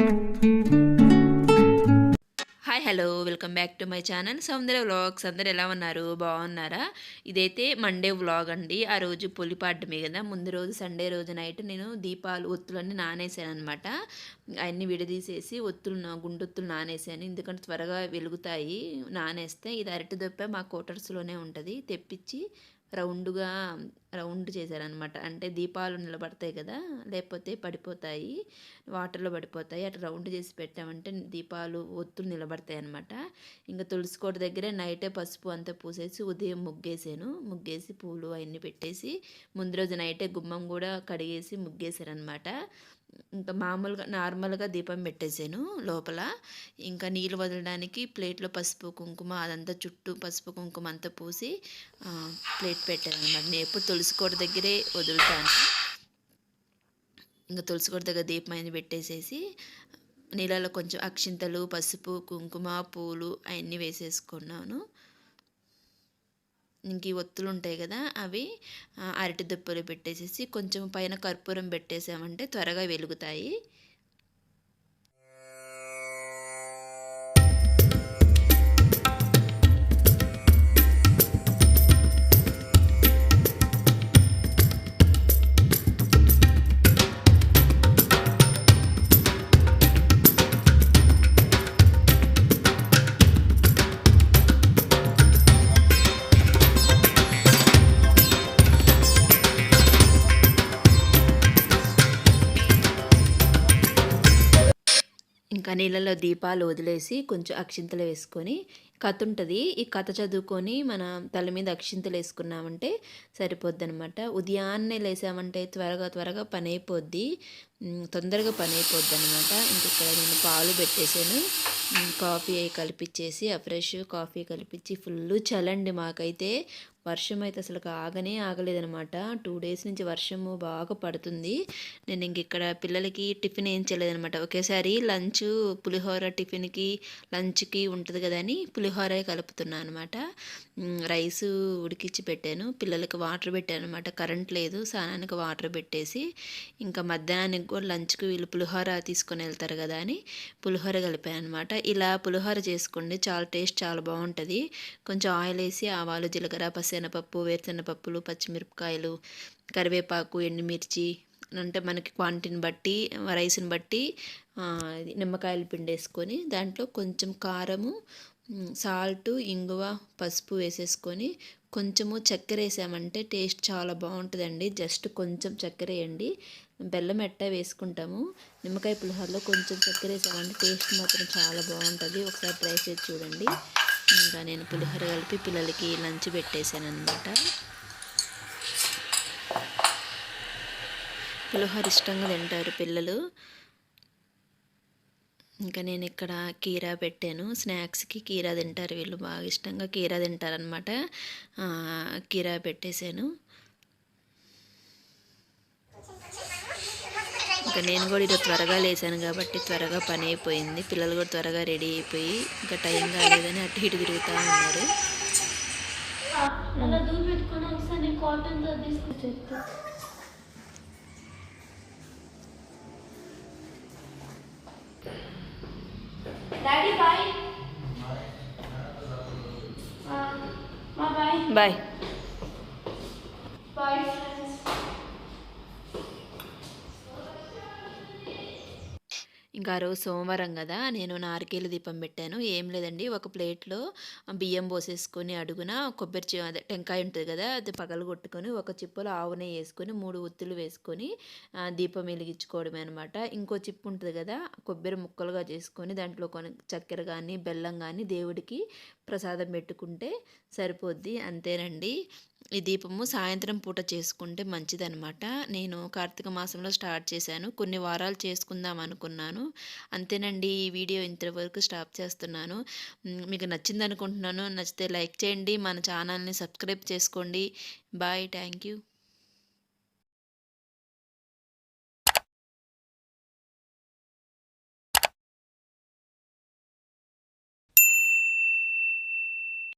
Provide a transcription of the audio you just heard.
Hi hello. Welcome back to my channel. Soundarya vlogs. అందరు ఎలా ఉన్నారు? బాగున్నారా? ఇదైతే మండే వ్లాగ్ అండి. ఆ రోజు పొలిపాడ్డమే కదా. ముందు రోజు సండే రోజు నైట్ నేను దీపాలు ఒత్తులన్నీ నానేసాను అనమాట అన్నీ విడదీసేసి ఒత్తులు నా- గుండొత్తులు నానేసాను. ఎందుకంటే త్వరగా వెలుగుతాయి. నానేస్తే ఇది అరటి దొప్ప మా క్వార్టర్స్లోనే ఉంటుంది. తెప్పించి రౌండ్గా రౌండ్ చేశారనమాట అంటే దీపాలు నిలబడతాయి కదా లేకపోతే పడిపోతాయి వాటర్లో పడిపోతాయి అటు రౌండ్ చేసి పెట్టామంటే దీపాలు ఒత్తులు నిలబడతాయి అనమాట ఇంకా తులసి కోట దగ్గరే నైటే పసుపు అంతా పూసేసి ఉదయం ముగ్గేసాను. ముగ్గేసి పూలు అవన్నీ పెట్టేసి ముందు రోజు నైటే గుమ్మం కూడా కడిగేసి ముగ్గేసారనమాట ఇంకా మామూలుగా నార్మల్గా దీపం పెట్టేసాను లోపల. ఇంకా నీళ్ళు వదలడానికి ప్లేట్లో పసుపు కుంకుమ అదంతా చుట్టూ పసుపు కుంకుమ అంతా పూసి ప్లేట్ పెట్టాను అనమాట నేను ఎప్పుడు తులసికోట దగ్గరే వదులుతాను. ఇంకా తులసికోట దగ్గర దీపం అనేది పెట్టేసేసి నీళ్ళలో కొంచెం అక్షింతలు పసుపు కుంకుమ పూలు అవన్నీ వేసేసుకున్నాను. ఇంక ఈ ఒత్తులు ఉంటాయి కదా అవి అరటి దుప్పలు పెట్టేసేసి కొంచెం పైన కర్పూరం పెట్టేసామంటే త్వరగా వెలుగుతాయి. ఇంకా నీళ్ళలో దీపాలు వదిలేసి కొంచెం అక్షింతలు వేసుకొని కథ ఉంటుంది ఈ కథ చదువుకొని మన తల మీద అక్షింతలు వేసుకున్నామంటే సరిపోద్ది అనమాట ఉదయాన్నే లేసామంటే త్వరగా త్వరగా పని అయిపోద్ది తొందరగా పని అయిపోద్ది అనమాట ఇక్కడ నేను పాలు పెట్టేసాను కాఫీ అవి కలిపిచ్చేసి ఆ ఫ్రెష్ కాఫీ కలిపించి ఫుల్ చలండి మాకైతే. వర్షం అయితే అసలు ఆగనే ఆగలేదనమాట టూ డేస్ నుంచి వర్షము బాగా పడుతుంది. నేను ఇంక ఇక్కడ పిల్లలకి టిఫిన్ ఏం చేయలేదనమాట ఒకేసారి లంచ్ పులిహోర టిఫిన్కి లంచ్కి ఉంటుంది కదా అని పులిహోర కలుపుతున్నాను అనమాట రైస్ ఉడికిచ్చి పెట్టాను. పిల్లలకి వాటర్ పెట్టాను అనమాట కరెంట్ లేదు స్నానానికి వాటర్ పెట్టేసి ఇంకా మధ్యాహ్నానికి కూడా లంచ్కి వీళ్ళు పులిహోర తీసుకొని వెళ్తారు కదా అని పులిహోర కలిపాను అనమాట ఇలా పులిహోర చేసుకోండి చాలా టేస్ట్ చాలా బాగుంటుంది. కొంచెం ఆయిల్ వేసి ఆవాలు జీలకర్ర పసెనపప్పు వేరుశెనగపప్పులు పచ్చిమిరపకాయలు కరివేపాకు ఎండుమిర్చి అంటే మనకి క్వాంటిటీని బట్టి రైస్ని బట్టి ఆ, పిండి నిమ్మకాయలు పిండేసుకొని దాంట్లో కొంచెం కారము సాల్ట్ ఇంగువ పసుపు వేసేసుకొని కొంచెము చక్కెర వేసామంటే టేస్ట్ చాలా బాగుంటుందండి. జస్ట్ కొంచెం చక్కెర వేయండి బెల్లం ఎట్టా వేసుకుంటాము. నిమ్మకాయ పులిహోరలో కొంచెం చక్కెర వేసామంటే టేస్ట్ మాత్రం చాలా బాగుంటుంది. ఒకసారి ట్రై చేసి చూడండి. ఇంకా నేను పులిహోర కలిపి పిల్లలకి లంచ్ పెట్టేశాను అనమాట పులిహోర ఇష్టంగా తింటారు పిల్లలు. ఇంకా నేను ఇక్కడ కీరా పెట్టాను. స్నాక్స్కి కీరా తింటారు వీళ్ళు. బాగా ఇష్టంగా కీరా తింటారనమాట కీరా పెట్టేశాను. ఇంకా నేను కూడా ఈరోజు త్వరగా లేసాను కాబట్టి త్వరగా పని అయిపోయింది. పిల్లలు కూడా త్వరగా రెడీ అయిపోయి ఇంకా టైం కాలేదని అటు ఇటు తిరుగుతూ ఉన్నారు. डैडी बाय बाय बाय ఇంకా రోజు సోమవారం కదా నేను నారికేల దీపం పెట్టాను. ఏం లేదండి ఒక ప్లేట్లో బియ్యం పోసేసుకొని అడుగున కొబ్బరి చి అదే టెంకాయ ఉంటుంది కదా అది పగలు కొట్టుకొని ఒక చిప్పలో ఆవు నెయ్యి వేసుకొని మూడు ఒత్తులు వేసుకొని దీపం వెలిగించుకోవడమే అనమాట ఇంకో చిప్పు ఉంటుంది కదా కొబ్బరి ముక్కలుగా చేసుకొని దాంట్లో కొన్ని చక్కెర కానీ బెల్లం కానీ దేవుడికి ప్రసాదం పెట్టుకుంటే సరిపోద్ది అంతేనండి. ఈ దీపము సాయంత్రం పూట చేసుకుంటే మంచిదనమాట నేను కార్తీక మాసంలో స్టార్ట్ చేశాను. కొన్ని వారాలు చేసుకుందాం అనుకున్నాను. అంతేనండి ఈ వీడియో ఇంతవరకు స్టాప్ చేస్తున్నాను. మీకు నచ్చింది అనుకుంటున్నాను నచ్చితే లైక్ చేయండి. మన ఛానల్ని సబ్స్క్రైబ్ చేసుకోండి. బాయ్. Thank you.